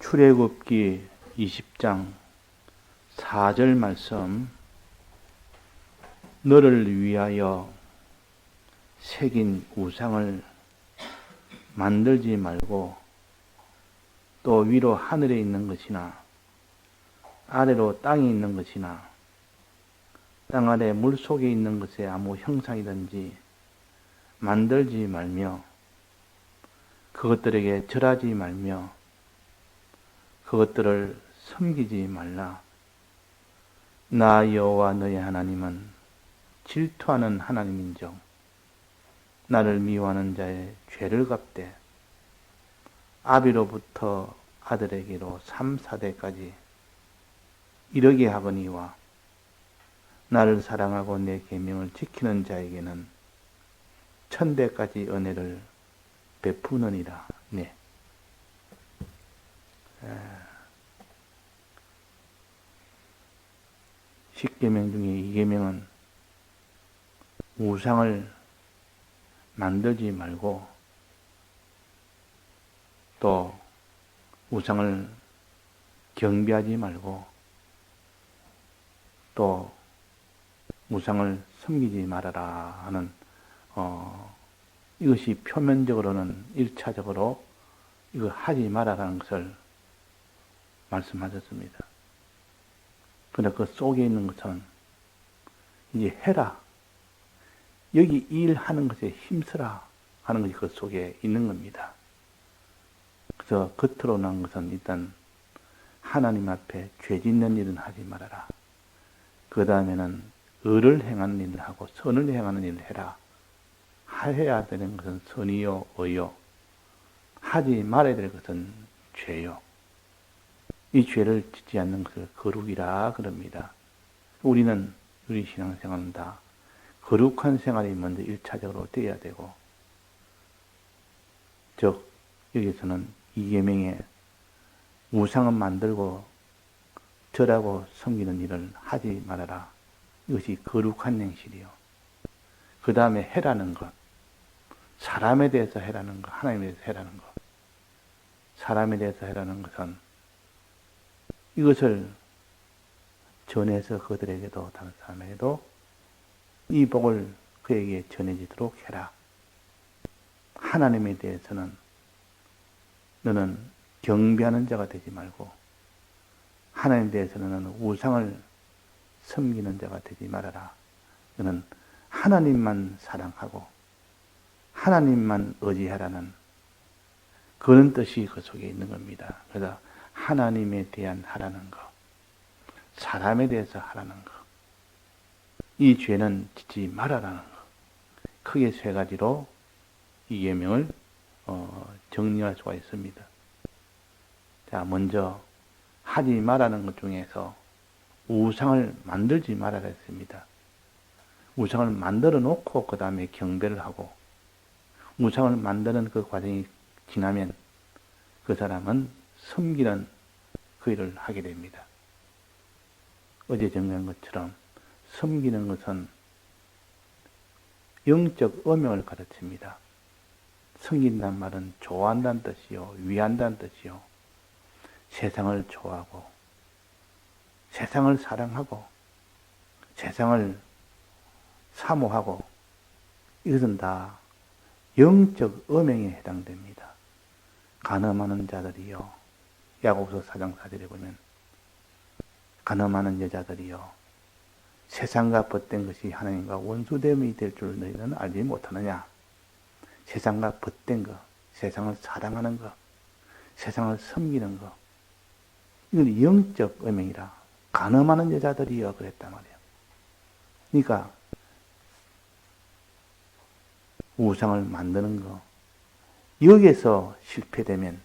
출애굽기 20장 4절 말씀. 너를 위하여 새긴 우상을 만들지 말고 또 위로 하늘에 있는 것이나 아래로 땅에 있는 것이나 땅 아래 물 속에 있는 것에 아무 형상이든지 만들지 말며 그것들에게 절하지 말며 그것들을 섬기지 말라. 나 여호와 너의 하나님은 질투하는 하나님인 정 나를 미워하는 자의 죄를 갚되 아비로부터 아들에게로 3, 4대까지 이르게 하거니와 나를 사랑하고 내 계명을 지키는 자에게는 천대까지 은혜를 베푸느니라. 네. 십계명 중에 이계명은 우상을 만들지 말고 또 우상을 경비하지 말고 또 우상을 섬기지 말아라 하는 어, 이것이 표면적으로는 일차적으로 이거 하지 말아라는 것을 말씀하셨습니다. 그런데 그 속에 있는 것은 이제 해라. 여기 일하는 것에 힘쓰라 하는 것이 그 속에 있는 겁니다. 그래서 겉으로 난 것은 일단 하나님 앞에 죄 짓는 일은 하지 말아라. 그 다음에는 의를 행하는 일을 하고 선을 행하는 일을 해라. 해야 되는 것은 선이요, 의요. 하지 말아야 될 것은 죄요. 이 죄를 짓지 않는 것을 거룩이라 그럽니다. 우리는 우리 신앙생활은 다 거룩한 생활이 먼저 일차적으로 되어야 되고, 즉 여기서는 이계명에 우상은 만들고 절하고 섬기는 일을 하지 말아라. 이것이 거룩한 행실이요. 그 다음에 해라는 것, 사람에 대해서 해라는 것, 하나님에 대해서 해라는 것, 사람에 대해서 해라는 것은 이것을 전해서 그들에게도 다른 사람에게도 이 복을 그에게 전해지도록 해라. 하나님에 대해서는 너는 경배하는 자가 되지 말고 하나님에 대해서는 너는 우상을 섬기는 자가 되지 말아라. 너는 하나님만 사랑하고 하나님만 의지하라는 그런 뜻이 그 속에 있는 겁니다. 그래서 하나님에 대한 하라는 것, 사람에 대해서 하라는 것, 이 죄는 짓지 말아라는 것. 크게 세 가지로 이 예명을 어, 정리할 수가 있습니다. 자, 먼저 하지 말라는 것 중에서 우상을 만들지 말아라 했습니다. 우상을 만들어 놓고 그 다음에 경배를 하고 우상을 만드는 그 과정이 지나면 그 사람은 섬기는 그 일을 하게 됩니다. 어제 정리한 것처럼 섬기는 것은 영적 음영을 가르칩니다. 섬긴다는 말은 좋아한다는 뜻이요, 위한다는 뜻이요, 세상을 좋아하고, 세상을 사랑하고, 세상을 사모하고, 이것은 다 영적 음행에 해당됩니다. 가늠하는 자들이요. 야고보서 사장 사절에 보면 가늠하는 여자들이요. 세상과 벗된 것이 하나님과 원수됨이 될 줄 너희는 알지 못하느냐. 세상과 벗된 것, 세상을 사랑하는 것, 세상을 섬기는 것. 이건 영적 음행이라. 가늠하는 여자들이요. 그랬단 말이에요. 그러니까 우상을 만드는 거. 여기에서 실패되면,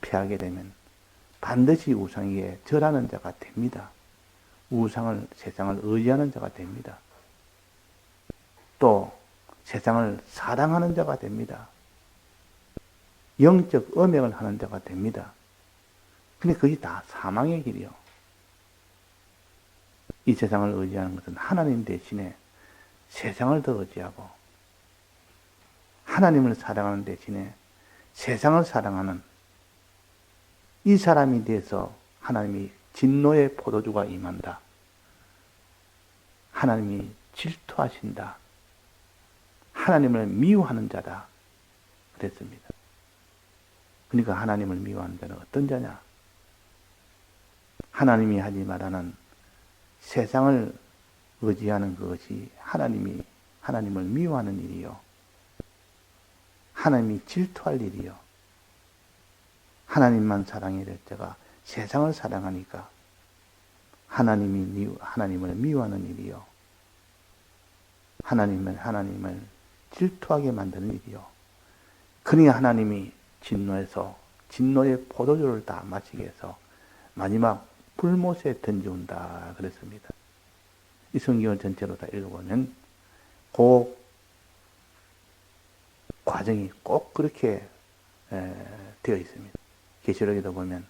피하게 되면 반드시 우상에게 절하는 자가 됩니다. 우상을, 세상을 의지하는 자가 됩니다. 또 세상을 사랑하는 자가 됩니다. 영적 음행을 하는 자가 됩니다. 근데 그게 다 사망의 길이요. 이 세상을 의지하는 것은 하나님 대신에 세상을 더 의지하고 하나님을 사랑하는 대신에 세상을 사랑하는 이 사람이 대해서 하나님이 진노의 포도주가 임한다. 하나님이 질투하신다. 하나님을 미워하는 자다. 그랬습니다. 그러니까 하나님을 미워하는 자는 어떤 자냐? 하나님이 하지 말라는 세상을 의지하는 그것이 하나님이 하나님을 미워하는 일이요. 하나님이 질투할 일이요. 하나님만 사랑해야 될 자가 세상을 사랑하니까 하나님이 미, 하나님을 미워하는 일이요. 하나님을 하나님을 질투하게 만드는 일이요. 그러니 하나님이 진노해서 진노의 포도주를 다 마시게 해서 마지막 불못에 던져온다 그랬습니다. 이 성경을 전체로 다 읽어보면 그 과정이 꼭 그렇게 되어 있습니다. 계시록에도 보면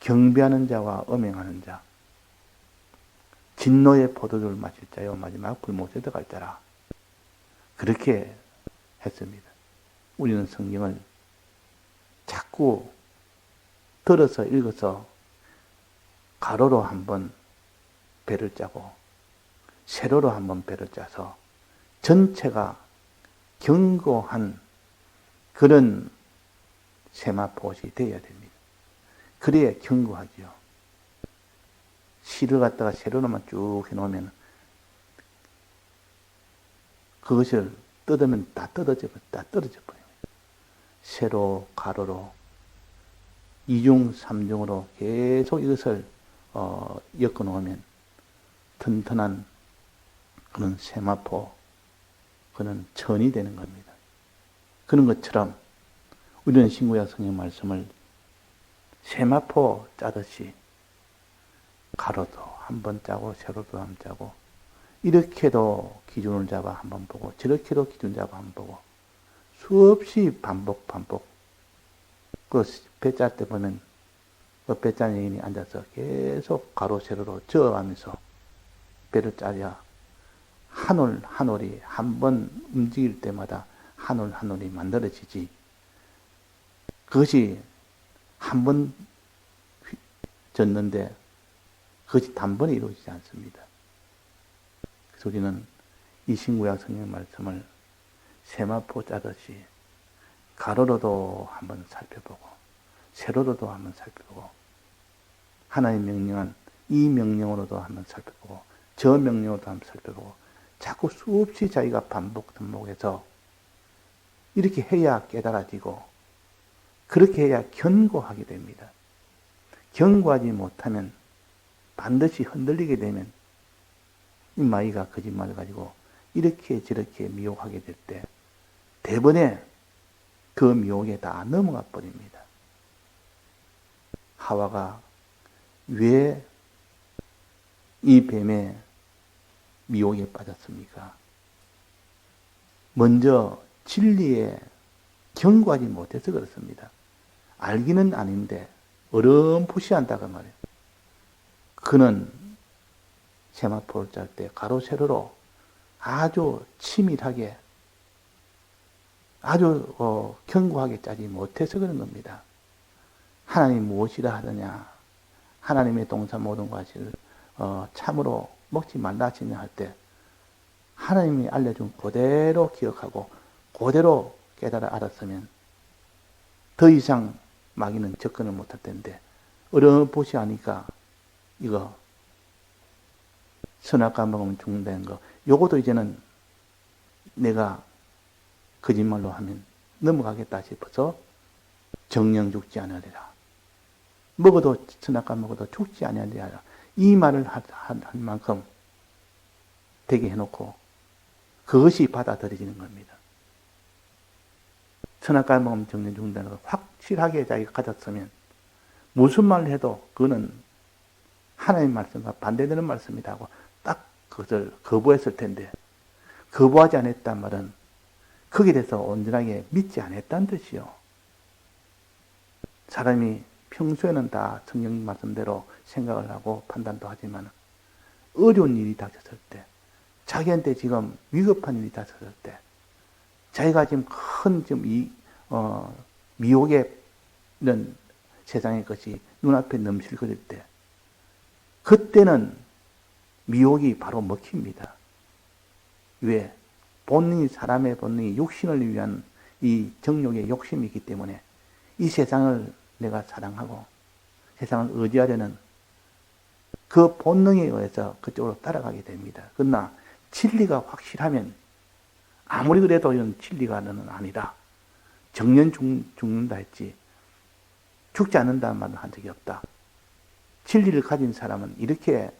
경배하는 자와 음행하는 자, 진노의 포도주를 마실 자요 마지막 불못에 들어갈 자라 그렇게 했습니다. 우리는 성경을 자꾸 들어서 읽어서 가로로 한번 배를 짜고 세로로 한번 배를 짜서 전체가 견고한 그런 세마포시 되어야 됩니다. 그래야 견고하지요. 실을 갖다가 세로로만 쭉 해놓으면 그것을 뜯으면 다 뜯어져, 다 떨어져 버립니다. 세로, 가로로, 이중, 삼중으로 계속 이것을 어, 엮어 놓으면 튼튼한 그런 세마포, 그런 천이 되는 겁니다. 그런 것처럼 우리는 신구약 성경 말씀을 세마포 짜듯이 가로도 한 번 짜고 세로도 한 번 짜고 이렇게도 기준을 잡아 한 번 보고 저렇게도 기준 잡아 한 번 보고 수없이 반복 반복. 그 배 짤 때 보면 그 배짠 여인이 앉아서 계속 가로 세로로 저어가면서 배를 짜야 한 올 한 올이 한 번 움직일 때마다 한 올 한 올이 만들어지지 그것이 한 번 졌는데 그것이 단번에 이루어지지 않습니다. 그래서 우리는 이 신구약 성경 말씀을 세마포 짜듯이 가로로도 한번 살펴보고 세로로도 한번 살펴보고 하나님 명령한 이 명령으로도 한번 살펴보고 저 명령으로도 한번 살펴보고 자꾸 수없이 자기가 반복 반복해서 이렇게 해야 깨달아지고 그렇게 해야 견고하게 됩니다. 견고하지 못하면 반드시 흔들리게 되면 이 마이가 거짓말을 가지고 이렇게 저렇게 미혹하게 될 때 대번에 그 미혹에 다 넘어가 버립니다. 하와가 왜 이 뱀의 미혹에 빠졌습니까? 먼저 진리에 경고하지 못해서 그렇습니다. 알기는 아닌데 어렴풋이한다고 말이에요. 그는 세마포를 짤 때 가로 세로로 아주 치밀하게 아주 어, 견고하게 짜지 못해서 그런 겁니다. 하나님 무엇이라 하느냐 하나님의 동사 모든 것을 어, 참으로 먹지 말라 하시냐 할 때 하나님이 알려준 그대로 기억하고 그대로 깨달아 알았으면 더 이상 마귀는 접근을 못할 텐데 어렴풋이 하니까 이거 선악과 먹으면 죽는다는 거 요것도 이제는 내가 거짓말로 하면 넘어가겠다 싶어서 정령 죽지 않으리라. 먹어도 선악과 먹어도 죽지 아니하리라. 이 말을 할, 만큼 되게 해놓고 그것이 받아들여지는 겁니다. 선악과 먹으면 정령 죽는다는 걸 확실하게 자기가 가졌으면 무슨 말을 해도 그거는 하나님 말씀과 반대되는 말씀이다 하고 딱 그것을 거부했을 텐데 거부하지 않았단 말은 거기에 대해서 온전하게 믿지 않았다는 뜻이요. 사람이 평소에는 다 성경 말씀대로 생각을 하고 판단도 하지만 어려운 일이 닥쳤을 때, 자기한테 지금 위급한 일이 닥쳤을 때, 자기가 지금 큰 지금 이, 어, 미혹에 이런 세상의 것이 눈앞에 넘실거릴 때, 그때는 미혹이 바로 먹힙니다. 왜? 본능이, 사람의 본능이 육신을 위한 이 정욕의 욕심이 있기 때문에 이 세상을 내가 사랑하고 세상을 의지하려는 그 본능에 의해서 그쪽으로 따라가게 됩니다. 그러나 진리가 확실하면 아무리 그래도 이런 진리가 너는 아니다. 정년 죽, 죽는다 했지. 죽지 않는다는 말은 한 적이 없다. 진리를 가진 사람은 이렇게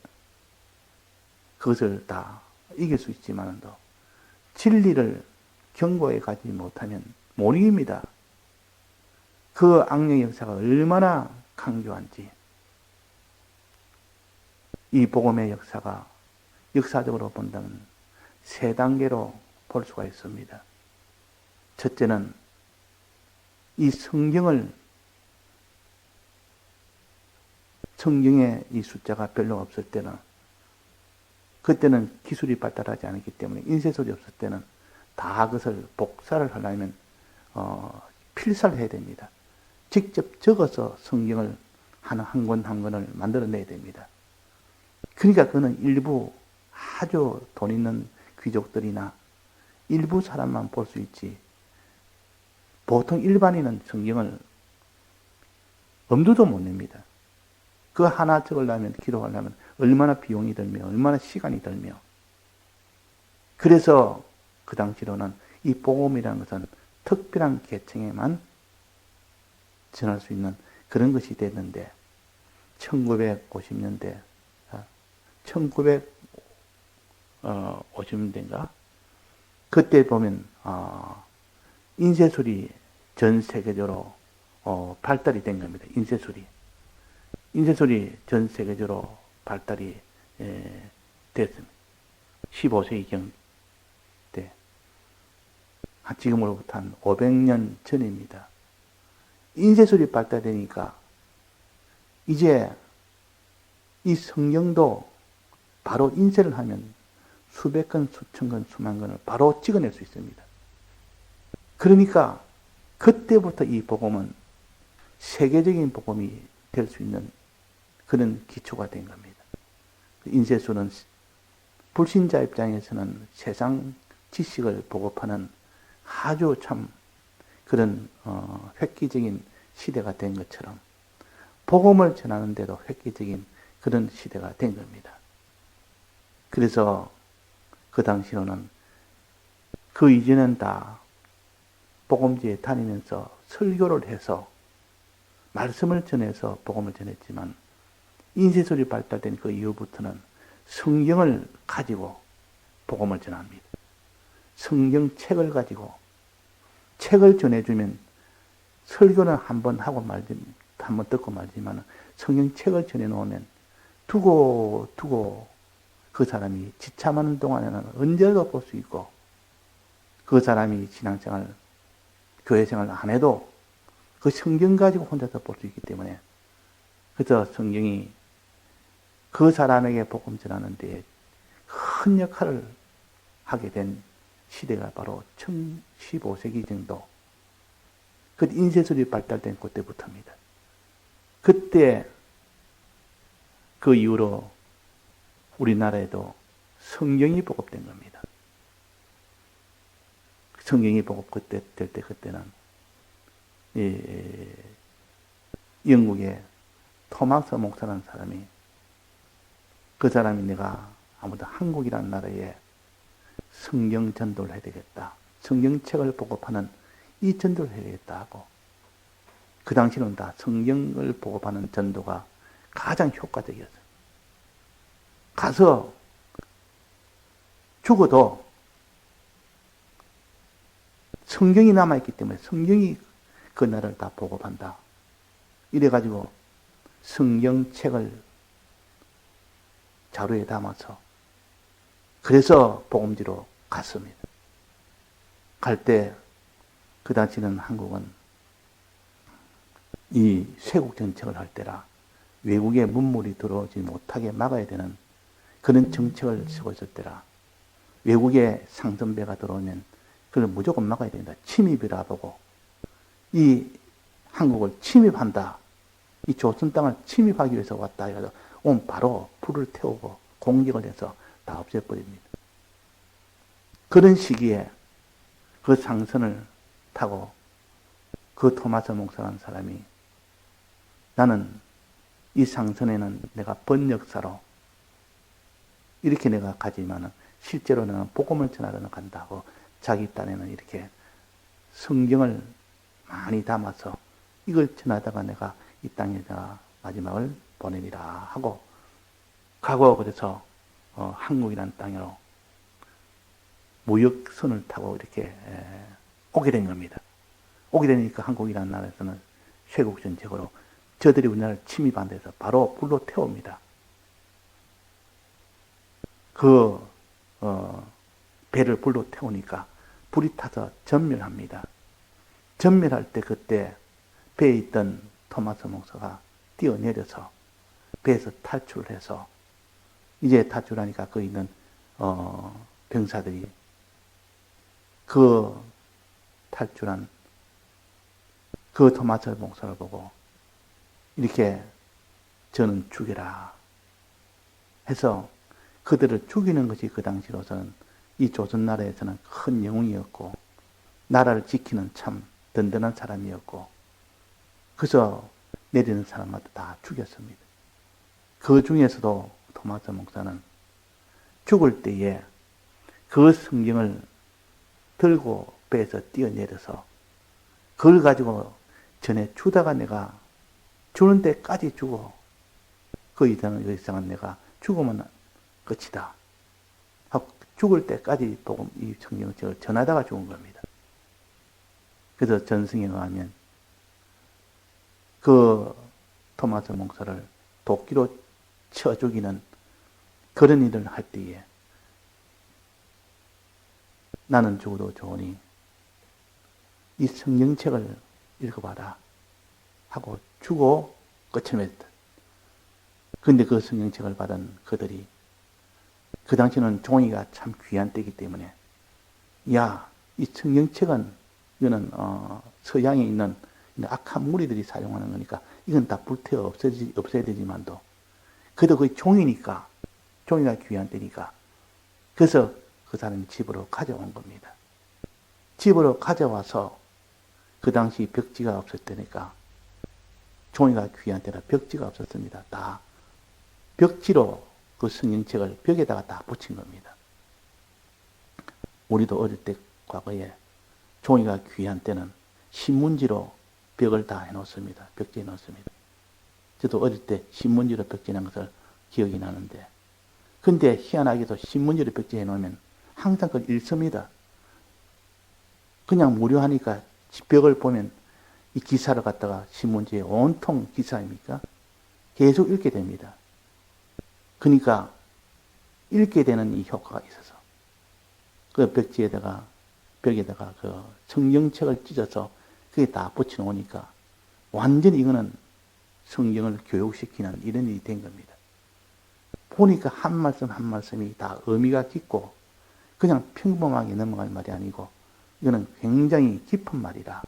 그것을 다 이길 수 있지만도 진리를 경고해 가지 못하면 못 이깁니다. 그 악령의 역사가 얼마나 강조한지 이 복음의 역사가 역사적으로 본다면 세 단계로 볼 수가 있습니다. 첫째는 이 성경을 성경에 이 숫자가 별로 없을 때는 그때는 기술이 발달하지 않았기 때문에 인쇄소리 없을 때는 다 그것을 복사를 하려면 어, 필사를 해야 됩니다. 직접 적어서 성경을 한권 한 권을 만들어내야 됩니다. 그러니까 그는 일부 아주 돈 있는 귀족들이나 일부 사람만 볼 수 있지. 보통 일반인은 성경을 엄두도 못 냅니다. 그 하나 적으려면, 기록하려면 얼마나 비용이 들며, 얼마나 시간이 들며. 그래서 그 당시로는 이 복음이라는 것은 특별한 계층에만 전할 수 있는 그런 것이 됐는데, 1950년대, 1950년대인가? 그때 보면, 어, 인쇄술이 전 세계적으로 어, 발달이 된 겁니다. 인쇄술이. 인쇄술이 전 세계적으로 발달이 에, 됐습니다. 15세기경 때. 지금으로부터 한 500년 전입니다. 인쇄술이 발달되니까 이제 이 성경도 바로 인쇄를 하면 수백 건, 수천 건, 수만 건을 바로 찍어낼 수 있습니다. 그러니까 그때부터 이 복음은 세계적인 복음이 될 수 있는 그런 기초가 된 겁니다. 인쇄수는 불신자 입장에서는 세상 지식을 보급하는 아주 참 그런 어, 획기적인 시대가 된 것처럼 복음을 전하는데도 획기적인 그런 시대가 된 겁니다. 그래서 그 당시로는 그 이전엔 다 복음지에 다니면서 설교를 해서 말씀을 전해서 복음을 전했지만 인쇄술이 발달된 그 이후부터는 성경을 가지고 복음을 전합니다. 성경책을 가지고 책을 전해주면 설교는 한 번 하고 말지, 한번 듣고 말지만 성경책을 전해놓으면 두고 두고 그 사람이 지참하는 동안에는 언제라도 볼 수 있고 그 사람이 신앙생활, 교회생활 안 해도 그 성경 가지고 혼자서 볼 수 있기 때문에 그래서 성경이 그 사람에게 복음 전하는 데에 큰 역할을 하게 된 시대가 바로 1015세기 정도. 그 인쇄술이 발달된 그때부터입니다. 그때 그 이후로 우리나라에도 성경이 보급된 겁니다. 성경이 보급 그때 될 때 그때는 예, 영국의 토마스 목사라는 사람이 그 사람이 내가 아무도 한국이라는 나라에 성경 전도를 해야 되겠다. 성경책을 보급하는 이 전도를 해야 되겠다 하고 그 당시는 다 성경을 보급하는 전도가 가장 효과적이었어요. 가서 죽어도 성경이 남아있기 때문에 성경이 그 나라를 다 보급한다. 이래가지고 성경책을 자루에 담아서 그래서 복음지로 갔습니다. 갈 때 그 당시는 한국은 이 쇄국 정책을 할 때라 외국의 문물이 들어오지 못하게 막아야 되는 그런 정책을 쓰고 있을 때라 외국의 상선배가 들어오면 그걸 무조건 막아야 된다. 침입이라 보고 이 한국을 침입한다. 이 조선 땅을 침입하기 위해서 왔다. 해가지고 오면 바로 불을 태우고 공격을 해서 다 없애버립니다. 그런 시기에 그 상선을 타고 그 토마스 목사라는 사람이 나는 이 상선에는 내가 번역사로 이렇게 내가 가지만은 실제로 는 복음을 전하러 간다 고 자기 딴에는 이렇게 성경을 많이 담아서 이걸 전하다가 내가 이 땅에다가 마지막을 보내리라 하고 가고 그래서 어, 한국이라는 땅으로 무역선을 타고 이렇게 에, 오게 된 겁니다. 오게 되니까 한국이라는 나라에서는 쇄국전적으로 저들이 우리나라를 침입한 데서 바로 불로 태웁니다. 그 어, 배를 불로 태우니까 불이 타서 전멸합니다. 전멸할 때 그때 배에 있던 토마스 목사가 뛰어내려서 배에서 탈출을 해서 이제 탈출하니까 그 있는 어, 병사들이 그 탈출한 그 토마스 목사를 보고 이렇게 저는 죽여라 해서 그들을 죽이는 것이 그 당시로서는 이 조선 나라에서는 큰 영웅이었고 나라를 지키는 참 든든한 사람이었고 그래서 내리는 사람마다 다 죽였습니다. 그 중에서도 토마스 목사는 죽을 때에 그 성경을 들고 배에서 뛰어내려서 그걸 가지고 전에 주다가 내가 주는 데까지 주고 그 이상은, 그 이상은 내가 죽으면 끝이다. 하고 죽을 때까지 복음, 이 성경을 전하다가 죽은 겁니다. 그래서 전승에 의하면 그 토마스 목사를 도끼로 쳐 죽이는 그런 일을 할 때에 나는 죽어도 좋으니 이 성경책을 읽어봐라 하고 주고 끝을 맺었다. 근데 그 성경책을 받은 그들이 그 당시는 종이가 참 귀한 때이기 때문에 야, 이 성경책은 이거는 어, 서양에 있는 악한 무리들이 사용하는 거니까 이건 다 불태워 없애지, 없애야 되지만도 그래도 그 종이니까 종이가 귀한 때니까 그래서 그 사람이 집으로 가져온 겁니다. 집으로 가져와서 그 당시 벽지가 없었다니까 종이가 귀한 때라 벽지가 없었습니다. 다 벽지로 그 성경책을 벽에다가 다 붙인 겁니다. 우리도 어릴 때 과거에 종이가 귀한 때는 신문지로 벽을 다 해놓습니다. 벽지에 놓습니다. 저도 어릴 때 신문지로 놓은 것을 기억이 나는데 근데 희한하게도 신문지로 벽지해 놓으면 항상 그걸 읽습니다. 그냥 무료하니까 벽을 보면 이 기사를 갖다가 신문지에 온통 기사입니까? 계속 읽게 됩니다. 그러니까 읽게 되는 이 효과가 있어서 그 벽지에다가 벽에다가 그 성경책을 찢어서 그게 다 붙여놓으니까 완전히 이거는 성경을 교육시키는 이런 일이 된 겁니다. 보니까 한 말씀 한 말씀이 다 의미가 깊고 그냥 평범하게 넘어갈 말이 아니고 이거는 굉장히 깊은 말이라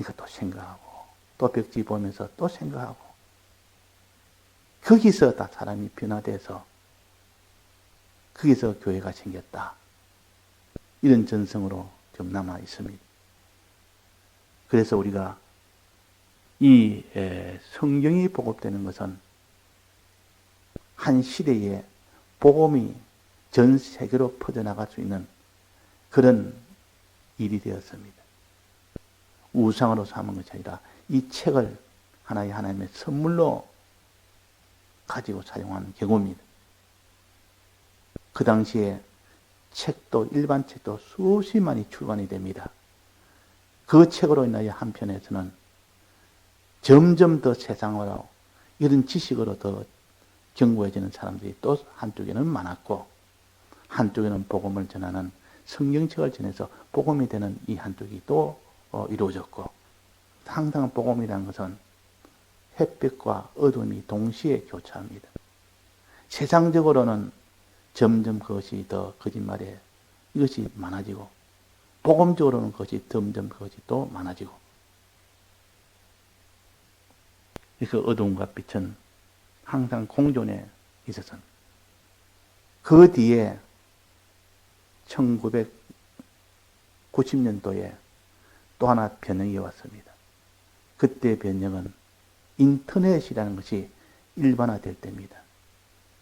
이것도 생각하고 또 벽지 보면서 또 생각하고 거기서 다 사람이 변화돼서 거기서 교회가 생겼다. 이런 전성으로 좀 남아 있습니다. 그래서 우리가 이 성경이 보급되는 것은 한 시대에 복음이 전 세계로 퍼져나갈 수 있는 그런 일이 되었습니다. 우상으로 삼은 것이 아니라 이 책을 하나의 하나님의 선물로 가지고 사용하는 경우입니다. 그 당시에 책도 일반 책도 수십만이 출간이 됩니다. 그 책으로 인하여 한편에서는 점점 더 세상으로 이런 지식으로 더 견고해지는 사람들이 또 한쪽에는 많았고 한쪽에는 복음을 전하는 성경책을 전해서 복음이 되는 이 한쪽이 또 어, 이루어졌고 항상 복음이라는 것은 햇빛과 어둠이 동시에 교차합니다. 세상적으로는 점점 그것이 더 거짓말에 이것이 많아지고 복음적으로는 그것이 점점 그것이 또 많아지고 그 어둠과 빛은 항상 공존에 있어서 그 뒤에 1990년도에 또 하나 변형이 왔습니다. 그때 변형은 인터넷이라는 것이 일반화될 때입니다.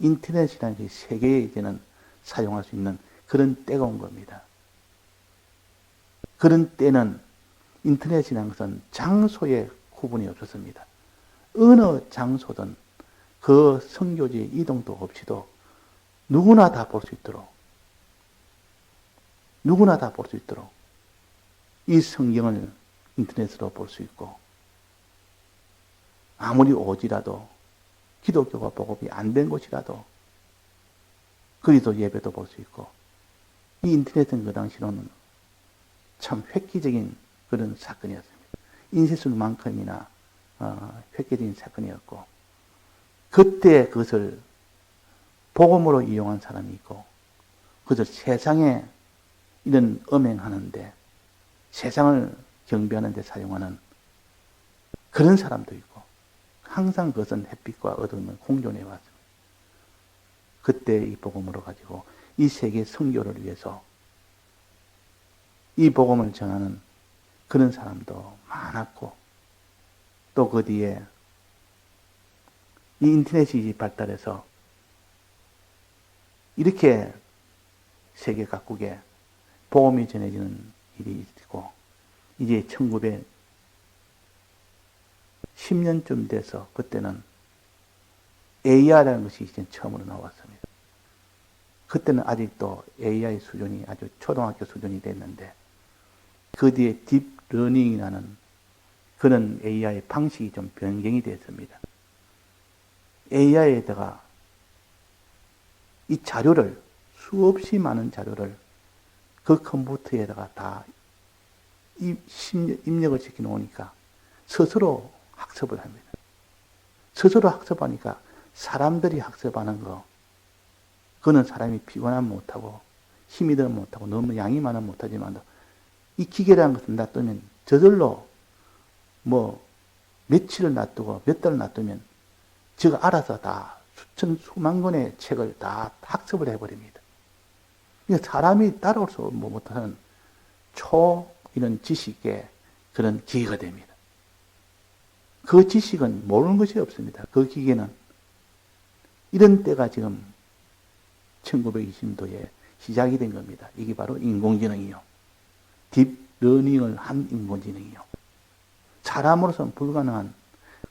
인터넷이라는 것이 세계에 이제는 사용할 수 있는 그런 때가 온 겁니다. 그런 때는 인터넷이라는 것은 장소에 구분이 없었습니다. 어느 장소든 그 성교지 이동도 없이도 누구나 다 볼 수 있도록 누구나 다 볼 수 있도록 이 성경을 인터넷으로 볼 수 있고 아무리 오지라도 기독교가 보급이 안 된 곳이라도 거기도 예배도 볼 수 있고 이 인터넷은 그 당시로는 참 획기적인 그런 사건이었습니다. 인쇄술만큼이나 어, 획기적인 사건이었고 그때 그것을 복음으로 이용한 사람이 있고 그것을 세상에 이런 음행하는데 세상을 경비하는 데 사용하는 그런 사람도 있고 항상 그것은 햇빛과 어둠은 공존해 왔습니다. 그때 이 복음으로 가지고 이 세계 성교를 위해서 이 복음을 전하는 그런 사람도 많았고 또 그 뒤에 이 인터넷이 발달해서 이렇게 세계 각국에 복음이 전해지는 일이 있고 이제 1910년쯤 돼서 그때는 AI라는 것이 이제 처음으로 나왔습니다. 그때는 아직도 AI 수준이 아주 초등학교 수준이 됐는데 그 뒤에 딥러닝이라는 그런 AI 방식이 좀 변경이 됐습니다. AI에다가 이 자료를 수없이 많은 자료를 그 컴퓨터에다가 다 입력을 시켜 놓으니까 스스로 학습을 합니다. 스스로 학습하니까 사람들이 학습하는 거, 그는 사람이 피곤하면 못하고 힘이 들면 못하고 너무 양이 많으면 못하지만 이 기계라는 것은 놔두면 저절로 뭐 며칠을 놔두고 몇 달을 놔두면 제가 알아서 다 수천 수만 권의 책을 다 학습을 해버립니다. 그러니까 사람이 따라올 수 못하는 초 이런 지식의 그런 기계가 됩니다. 그 지식은 모르는 것이 없습니다. 그 기계는 이런 때가 지금 1920년도에 시작이 된 겁니다. 이게 바로 인공지능이요. 딥러닝을 한 인공지능이요. 사람으로서는 불가능한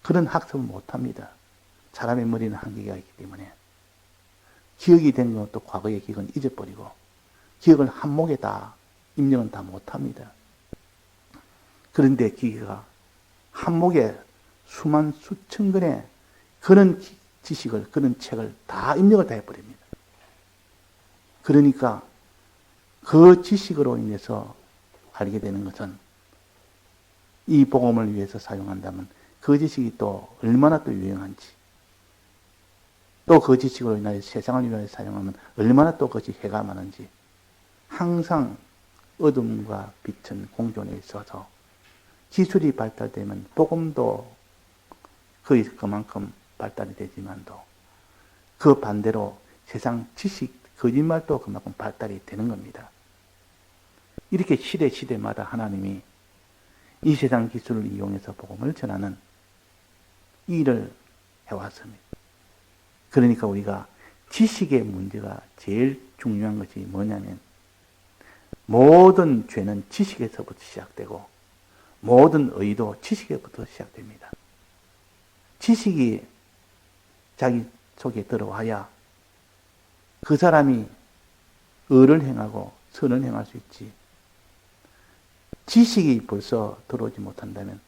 그런 학습을 못합니다. 사람의 머리는 한계가 있기 때문에. 기억이 된 것도 과거의 기억은 잊어버리고, 기억을 한목에 다, 입력은 다 못합니다. 그런데 기계가 한목에 수만 수천 건의 그런 지식을, 그런 책을 다 입력을 다 해버립니다. 그러니까 그 지식으로 인해서 알게 되는 것은 이 복음을 위해서 사용한다면 그 지식이 또 얼마나 또 유용한지 또 그 지식으로 인하여 세상을 위하여 사용하면 얼마나 또 그것이 해가 많은지 항상 어둠과 빛은 공존에 있어서 기술이 발달되면 복음도 거의 그만큼 발달이 되지만도 그 반대로 세상 지식 거짓말도 그만큼 발달이 되는 겁니다. 이렇게 시대 시대마다 하나님이 이 세상 기술을 이용해서 복음을 전하는 일을 해왔습니다. 그러니까 우리가 지식의 문제가 제일 중요한 것이 뭐냐면 모든 죄는 지식에서부터 시작되고 모든 의도 지식에부터 시작됩니다. 지식이 자기 속에 들어와야 그 사람이 의를 행하고 선을 행할 수 있지. 지식이 벌써 들어오지 못한다면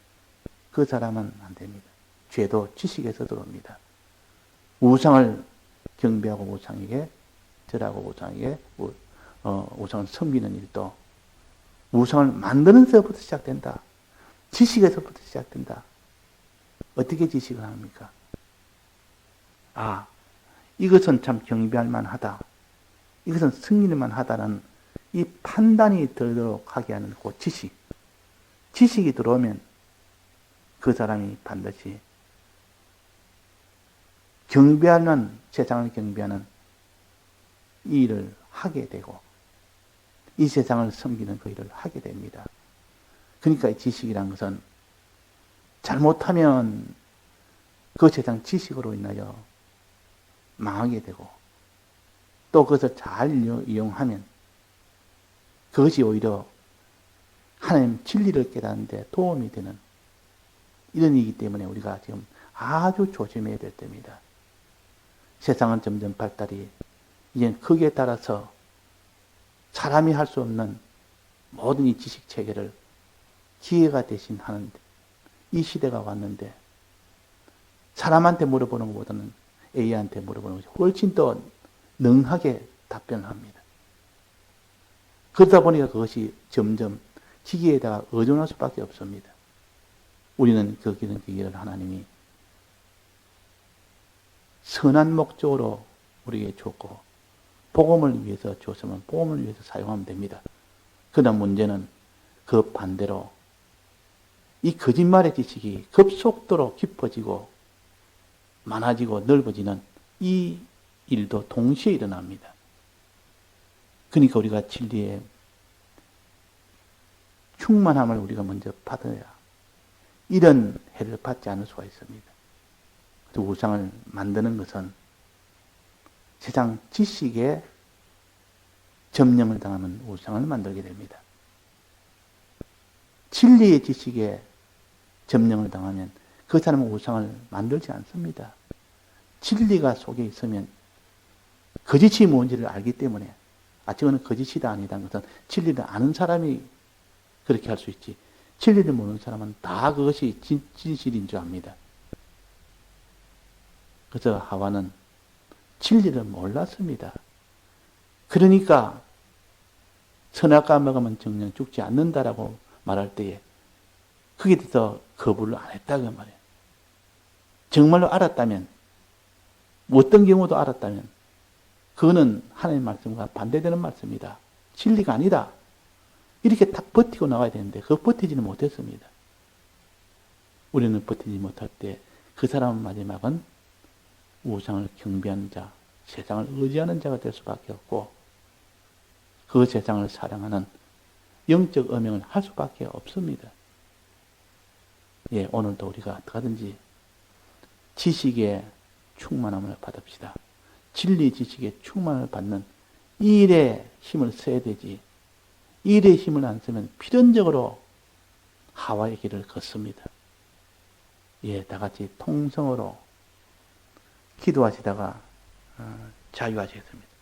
그 사람은 안 됩니다. 죄도 지식에서 들어옵니다. 우상을 경배하고 우상에게 절하고 우상에게 어, 우상을 섬기는 일도 우상을 만드는 데부터 시작된다. 지식에서부터 시작된다. 어떻게 지식을 합니까? 아, 이것은 참 경배할 만하다. 이것은 승리할 만하다는 이 판단이 들도록 하게 하는 그 지식. 지식이 들어오면 그 사람이 반드시 경배하는, 세상을 경배하는 이 일을 하게 되고, 이 세상을 섬기는 그 일을 하게 됩니다. 그러니까 이 지식이란 것은 잘못하면 그 세상 지식으로 인하여 망하게 되고, 또 그것을 잘 이용하면 그것이 오히려 하나님 진리를 깨닫는 데 도움이 되는 이런 일이기 때문에 우리가 지금 아주 조심해야 될 때입니다. 세상은 점점 발달이 이제 크기에 따라서 사람이 할 수 없는 모든 이 지식 체계를 기회가 대신 하는 이 시대가 왔는데 사람한테 물어보는 것보다는 AI한테 물어보는 것이 훨씬 더 능하게 답변을 합니다. 그러다 보니까 그것이 점점 기계에다가 의존할 수밖에 없습니다. 우리는 그 기는 기계를 하나님이 선한 목적으로 우리에게 줬고 복음을 위해서 줬으면 복음을 위해서 사용하면 됩니다. 그러나 문제는 그 반대로 이 거짓말의 지식이 급속도로 깊어지고 많아지고 넓어지는 이 일도 동시에 일어납니다. 그러니까 우리가 진리의 충만함을 우리가 먼저 받아야 이런 해를 받지 않을 수가 있습니다. 우상을 만드는 것은 세상 지식에 점령을 당하면 우상을 만들게 됩니다. 진리의 지식에 점령을 당하면 그 사람은 우상을 만들지 않습니다. 진리가 속에 있으면 거짓이 뭔지를 알기 때문에 아 저거는 거짓이다 아니다 것은 진리를 아는 사람이 그렇게 할 수 있지 진리를 모르는 사람은 다 그것이 진, 진실인 줄 압니다. 그래서 하와는 진리를 몰랐습니다. 그러니까 선악과 먹으면 정령 죽지 않는다라고 말할 때에 그게 대해서 거부를 안 했다고 말이에요. 정말로 알았다면 어떤 경우도 알았다면 그거는 하나님 말씀과 반대되는 말씀이다. 진리가 아니다. 이렇게 딱 버티고 나가야 되는데 그 버티지는 못했습니다. 우리는 버티지 못할 때 그 사람은 마지막은 우상을 경배하는 자, 세상을 의지하는 자가 될 수밖에 없고 그 세상을 사랑하는 영적 음행을 할 수밖에 없습니다. 예, 오늘도 우리가 어떻게든지 지식의 충만함을 받읍시다. 진리 지식의 충만을 받는 이 일에 힘을 써야 되지. 이 일에 힘을 안 쓰면 필연적으로 하와의 길을 걷습니다. 예, 다 같이 통성으로 기도하시다가 어, 자유하시겠습니다.